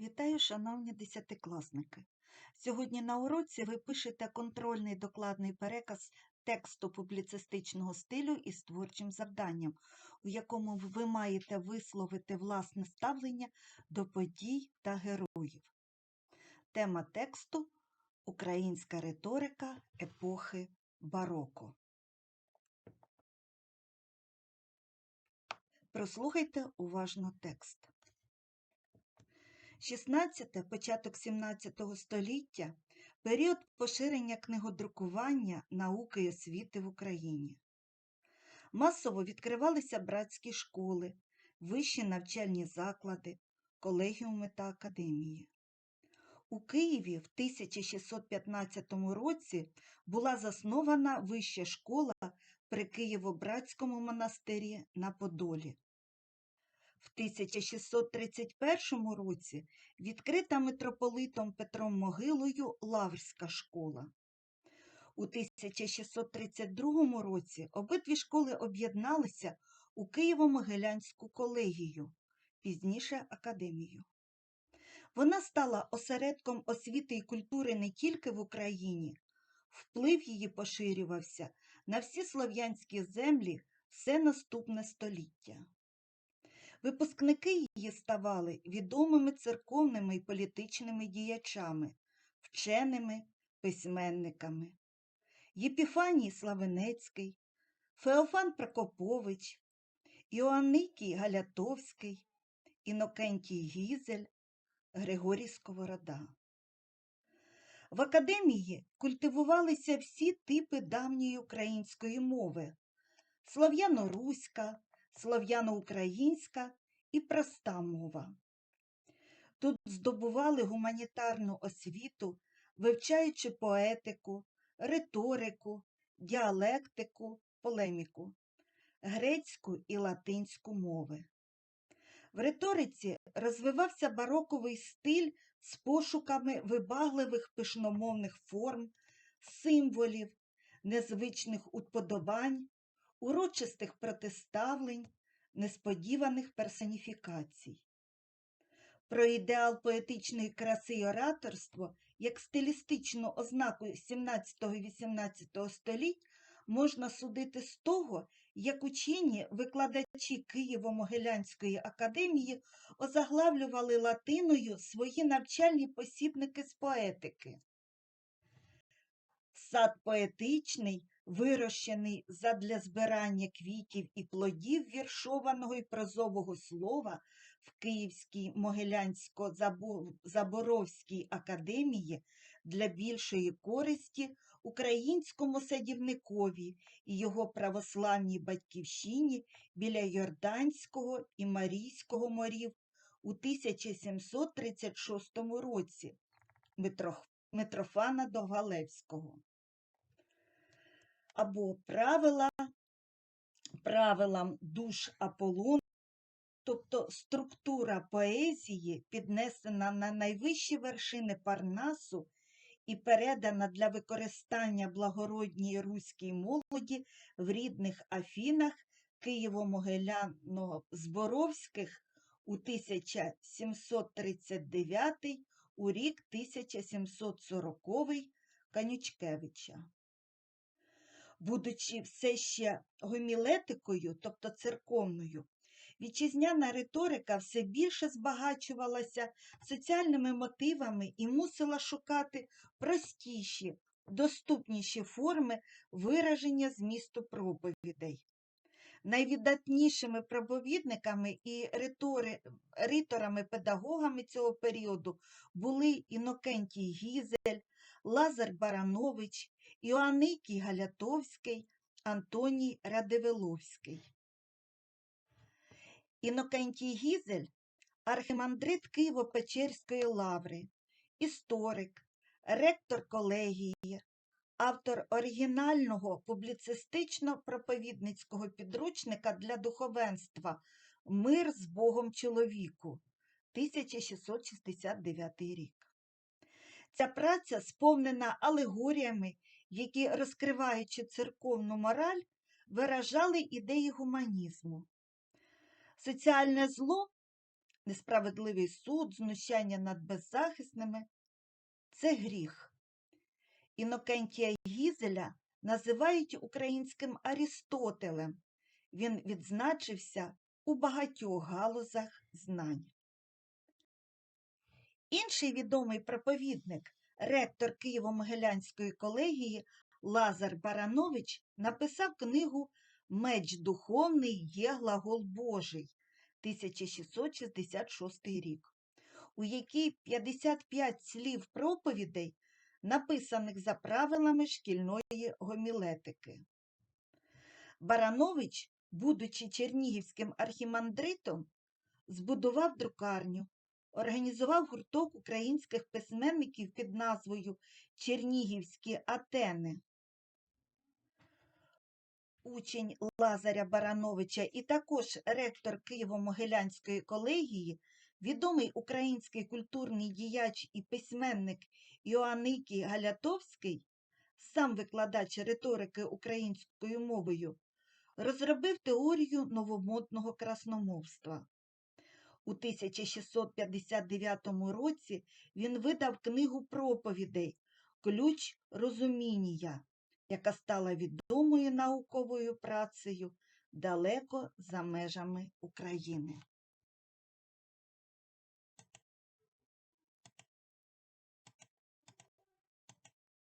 Вітаю, шановні десятикласники! Сьогодні на уроці ви пишете контрольний докладний переказ тексту публіцистичного стилю із творчим завданням, у якому ви маєте висловити власне ставлення до подій та героїв. Тема тексту Українська риторика епохи бароко. Прослухайте уважно текст. 16 початок 17 століття період поширення книгодрукування, науки і освіти в Україні. Масово відкривалися братські школи, вищі навчальні заклади, колегіуми та академії. У Києві в 1615 році була заснована вища школа при Києво-Братському монастирі на Подолі. В 1631 році відкрита митрополитом Петром Могилою Лаврська школа. У 1632 році обидві школи об'єдналися у Києво-Могилянську колегію, пізніше академію. Вона стала осередком освіти і культури не тільки в Україні, вплив її поширювався на всі слов'янські землі все наступне століття. Випускники її ставали відомими церковними і політичними діячами, вченими письменниками. Єпіфаній Славенецький, Феофан Прокопович, Іоанникій Галятовський, Інокентій Гізель, Григорій Сковорода. В академії культивувалися всі типи давньої української мови слов'яно-руська, слов'яно-українська і проста мова. Тут здобували гуманітарну освіту, вивчаючи поетику, риторику, діалектику, полеміку, грецьку і латинську мови. В риториці розвивався бароковий стиль з пошуками вибагливих пишномовних форм, символів, незвичних уподобань, урочистих протиставлень, несподіваних персоніфікацій. Про ідеал поетичної краси і ораторство як стилістичну ознаку 17-18 століть можна судити з того, як учені викладачі Києво-Могилянської академії озаглавлювали латиною свої навчальні посібники з поетики. Сад поетичний, вирощений задля збирання квітів і плодів віршованого і прозового слова в Київській Могилянсько-Заборовській академії для більшої користі українському садівникові і його православній батьківщині біля Йорданського і Марійського морів у 1736 році Митрофана Догалевського. Або правила правилам душ Аполлон, тобто структура поезії піднесена на найвищі вершини Парнасу і передана для використання благородній руській молоді в рідних Афінах Києво-Могиляно-Зборовських у 1739 у рік 1740 Канючкевича. Будучи все ще гомілетикою, тобто церковною, вітчизняна риторика все більше збагачувалася соціальними мотивами і мусила шукати простіші, доступніші форми вираження змісту проповідей. Найвідатнішими проповідниками і ритори, риторами-педагогами цього періоду були Інокентій Гізель, Лазар Баранович, Іоанникій Галятовський, Антоній Радивиловський. Інокентій Гізель архимандрит Києво-Печерської лаври, історик, ректор колегії, автор оригінального публіцистично-проповідницького підручника для духовенства Мир з Богом чоловіку 1669 рік. Ця праця сповнена алегоріями, які, розкриваючи церковну мораль, виражали ідеї гуманізму. Соціальне зло несправедливий суд, знущання над беззахисними це гріх. Інокентія Гізеля називають українським Арістотелем. Він відзначився у багатьох галузах знань. Інший відомий проповідник, ректор Києво-Могилянської колегії Лазар Баранович написав книгу Меч духовний є глагол Божий 1666 рік, у якій 55 слів проповідей, написаних за правилами шкільної гомілетики. Баранович, будучи чернігівським архімандритом, збудував друкарню, організував гурток українських письменників під назвою Чернігівські Атени. Учень Лазаря Барановича і також ректор Києво-Могилянської колегії, відомий український культурний діяч і письменник Іоанникій Галятовський, сам викладач риторики українською мовою, розробив теорію новомодного красномовства. У 1659 році він видав книгу проповідей Ключ розуміння, яка стала відомою науковою працею далеко за межами України.